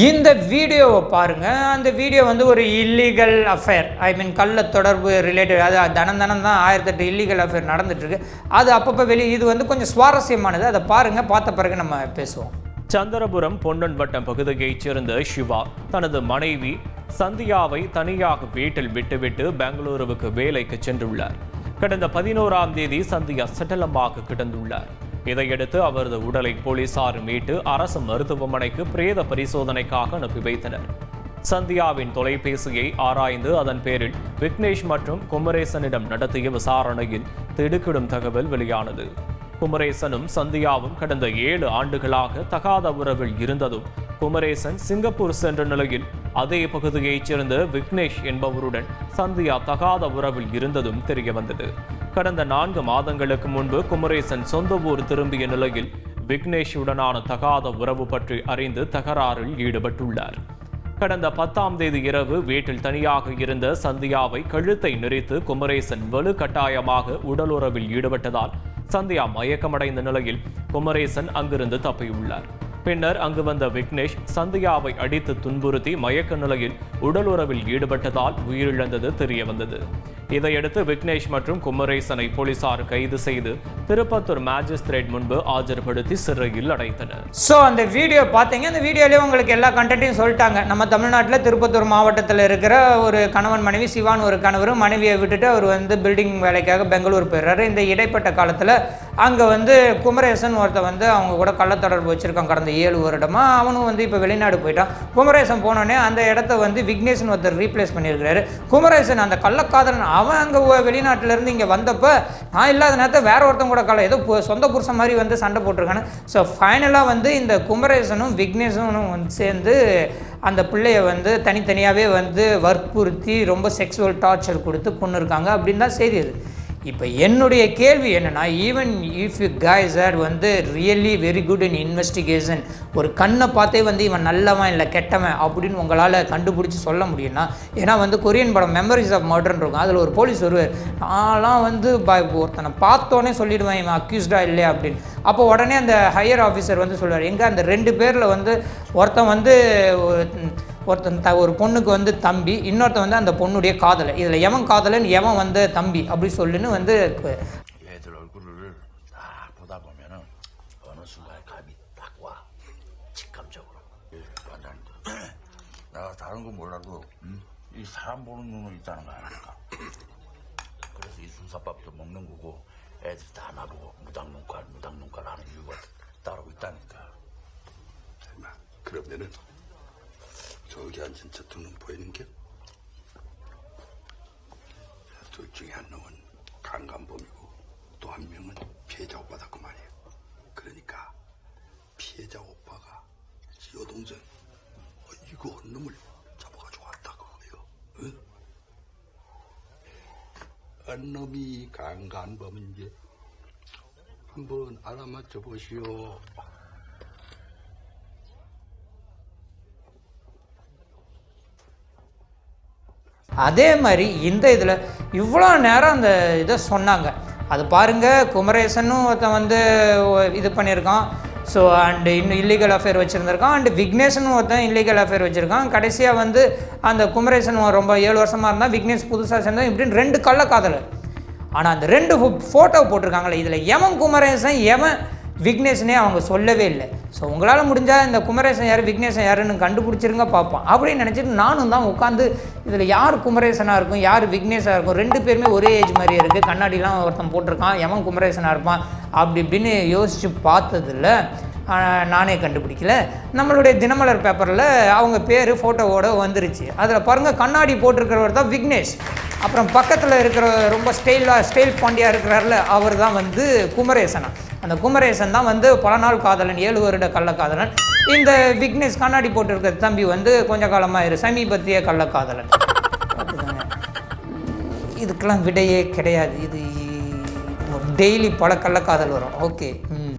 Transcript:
இந்த வீடியோவை பாருங்கள் அந்த வீடியோ வந்து ஒரு இல்லீகல் அஃபேர் ஐ மீன் கள்ள தொடர்பு ரிலேட்டட் அது தனம் தனம் தான் ஆயிரத்தெட்டு இல்லீகல் அஃபேர் நடந்துட்டுருக்கு அது அப்பப்போ வெளியே இது வந்து கொஞ்சம் சுவாரஸ்யமானது. அதை பாருங்கள் பார்த்த பிறகு நம்ம பேசுவோம். சந்திரபுரம் பொன்னன் வட்டம் பகுதியைச் சேர்ந்த சிவா தனது மனைவி சந்தியாவை தனியாக வீட்டில் விட்டுவிட்டு பெங்களூருவுக்கு வேலைக்கு சென்றுள்ளார். கடந்த பதினோராம் தேதி சந்தியா சட்டலமாக கிடந்துள்ளார். இதையடுத்து அவரது உடலை போலீசார் மீட்டு அரசு மருத்துவமனைக்கு பிரேத பரிசோதனைக்காக அனுப்பி வைத்தனர். சந்தியாவின் தொலைபேசியை ஆராய்ந்து அதன் பேரில் விக்னேஷ் மற்றும் குமரேசனிடம் நடத்திய விசாரணையில் திடுக்கிடும் தகவல் வெளியானது. குமரேசனும் சந்தியாவும் கடந்த ஏழு ஆண்டுகளாக தகாத உறவில் இருந்ததும் குமரேசன் சிங்கப்பூர் சென்ற நிலையில் அதே பகுதியைச் சேர்ந்த விக்னேஷ் என்பவருடன் சந்தியா தகாத உறவில் இருந்ததும் தெரியவந்தது. கடந்த நான்கு மாதங்களுக்கு முன்பு குமரேசன் சொந்த ஊர் திரும்பிய நிலையில் விக்னேஷுடனான தகாத உறவு பற்றி அறிந்து தகராறில் ஈடுபட்டுள்ளார். கடந்த பத்தாம் தேதி இரவு வீட்டில் தனியாக இருந்த சந்தியாவை கழுத்தை நெரித்து குமரேசன் வலுக்கட்டாயமாக உடலுறவில் ஈடுபட்டதால் சந்தியா மயக்கமடைந்த நிலையில் குமரேசன் அங்கிருந்து தப்பியுள்ளார். பின்னர் அங்கு வந்த விக்னேஷ் சந்தியாவை அடித்து துன்புறுத்தி மயக்க நிலையில் உடலுறவில் ஈடுபட்டதால் உயிரிழந்தது தெரியவந்தது. இதையடுத்து விக்னேஷ் மற்றும் குமரேசனை போலீசார் கைது செய்து திருப்பத்தூர் மேஜிஸ்திரேட் முன்பு ஆஜர்படுத்தி சிறையில் அடைத்தனர். ஸோ அந்த வீடியோ பார்த்தீங்க அந்த வீடியோலேயே உங்களுக்கு எல்லா கண்டென்ட்டையும் சொல்லிட்டாங்க. நம்ம தமிழ்நாட்டில் திருப்பத்தூர் மாவட்டத்தில் இருக்கிற ஒரு கணவன் மனைவி சிவான் ஒரு கணவர் மனைவியை விட்டுட்டு அவர் வந்து பில்டிங் வேலைக்காக பெங்களூர் போயிடுறாரு. இந்த இடைப்பட்ட காலத்தில் அங்கே வந்து குமரேசன் ஒருத்தர் வந்து அவங்க கூட கள்ளத்தொடர்பு வச்சுருக்கான். கடந்த ஏழு வருடமாக அவனும் வந்து இப்போ வெளிநாடு போயிட்டான். குமரேசன் போனோடனே அந்த இடத்த வந்து விக்னேஷன் ஒருத்தர் ரீப்ளேஸ் பண்ணியிருக்கிறாரு. குமரேசன் அந்த கள்ளக்காதலன் அவன் அங்கே வெளிநாட்டிலேருந்து இங்கே வந்தப்போ நான் இல்லாத நேரத்தை வேற ஒருத்தன் கூட கால ஏதோ சொந்த புருஷன் மாதிரி வந்து சண்டை போட்டிருக்கானு. ஸோ ஃபைனலாக வந்து இந்த குமரேசனும் விக்னேஷனும் வந்து சேர்ந்து அந்த பிள்ளைய வந்து தனித்தனியாகவே வந்து வற்புறுத்தி ரொம்ப செக்ஸுவல் டார்ச்சர் கொடுத்து கொண்டு இருக்காங்க அப்படின்னு தான் செய்தி அது. இப்போ என்னுடைய கேள்வி என்னென்னா even if you guys are வந்து really very good in investigation ஒரு கண்ணை பார்த்தே வந்து இவன் நல்லவன் இல்லை கெட்டவன் அப்படின்னு உங்களால் கண்டுபிடிச்சி சொல்ல முடியும்னா ஏன்னா வந்து கொரியன் படம் மெமரிஸ் ஆஃப் மர்டர்ன்னு இருக்கும். அதில் ஒரு போலீஸ் வருவார் நான்லாம் வந்து ஒருத்தனை பார்த்தோன்னே சொல்லிடுவேன் இவன் அக்யூஸ்டா இல்லையா? அப்படின்னு. அப்போ உடனே அந்த ஹையர் ஆஃபீஸர் வந்து சொல்லுவார் எங்கே அந்த ரெண்டு பேரில் வந்து ஒருத்தன் வந்து ஒருத்தன் த ஒரு பொண்ணுக்கு வந்து தம்பி இன்னொருத்தன் வந்து அந்த பொண்ணுடைய காதலை இதில் எவன் காதலன் எவன் வந்து தம்பி அப்படி சொல்லுன்னு வந்து கு- 얘들 얼굴을 딱 보다 보면은 어느 순간에 감이 딱 와. 직감적으로. 이 반장님들. 내가 다른 건 몰라도 음, 이 사람 보는 눈은 있다는 거 아닙니까? 그래서 이 순사밥도 먹는 거고 애들이 다 나보고 무당 눈깔 무당 눈깔 하는 이유가 따르고 있다니까. 설마 그러면은 저기 앉은 저 두 놈 보이는 게? 둘 중에 한 놈은 강간범이고 또 한 명은 피해자 오빠다고 말이에요. 그러니까 피해자 오빠가 여동생 어, 이거 한 놈을 잡아가지고 왔다고 그래요. 응? 한 놈이 강간범인지 한번 알아맞혀 보시오. அதே மாதிரி இந்த இதில் இவ்வளோ நேரம் அந்த இதை சொன்னாங்க. அது பாருங்க குமரேசனும் ஒருத்தன் வந்து இது பண்ணியிருக்கான். ஸோ அண்டு இன்னும் இல்லீகல் அஃபேர் வச்சுருந்துருக்கான். அண்டு விக்னேஷனும் ஒருத்தன் இல்லீகல் அஃபேர் வச்சுருக்கான். கடைசியாக வந்து அந்த குமரேசன் ரொம்ப ஏழு வருஷமாக இருந்தால் விக்னேஷ் புதுசாக சேர்ந்தோம் இப்படின்னு ரெண்டு கள்ளக்காதல். ஆனால் அந்த ரெண்டு ஃபோட்டோ போட்டிருக்காங்களே இதில் எவன் குமரேசன் எவன் விக்னேஷனே அவங்க சொல்லவே இல்லை. ஸோ உங்களால் முடிஞ்சால் இந்த குமரேசன் யார் விக்னேசன் யாருன்னு கண்டுபிடிச்சிருங்க பார்ப்போம். அப்படின்னு நினச்சிட்டு நானும் தான் உட்காந்து இதில் யார் குமரேசனாக இருக்கும் யார் விக்னேஷாக இருக்கும் ரெண்டு பேருமே ஒரே ஏஜ் மாதிரியே இருக்குது கண்ணாடிலாம் ஒருத்தன் போட்டிருக்கான் எவன் குமரேசனாக இருப்பான் அப்படி இப்படின்னு யோசித்து பார்த்ததில்ல நானே கண்டுபிடிக்கல. நம்மளுடைய தினமலர் பேப்பரில் அவங்க பேர் ஃபோட்டோவோட வந்துருச்சு. அதில் பாருங்கள் கண்ணாடி போட்டிருக்கிறவர் தான் விக்னேஷ். அப்புறம் பக்கத்தில் இருக்கிற ரொம்ப ஸ்டைலாக ஸ்டைல் பாண்டியாக இருக்கிறார்ல அவர் தான் வந்து குமரேசனா. அந்த குமரேசன் தான் வந்து பல நாள் காதலன் ஏழு வருட கள்ளக்காதலன். இந்த விக்னேஷ் கண்ணாடி போட்டிருக்கிற தம்பி வந்து கொஞ்ச காலமாக இரு சமீபத்திய கள்ளக்காதலன். இதுக்கெல்லாம் விடையே கிடையாது. இது டெய்லி பல கள்ளக்காதல் வரும். ஓகே ம்.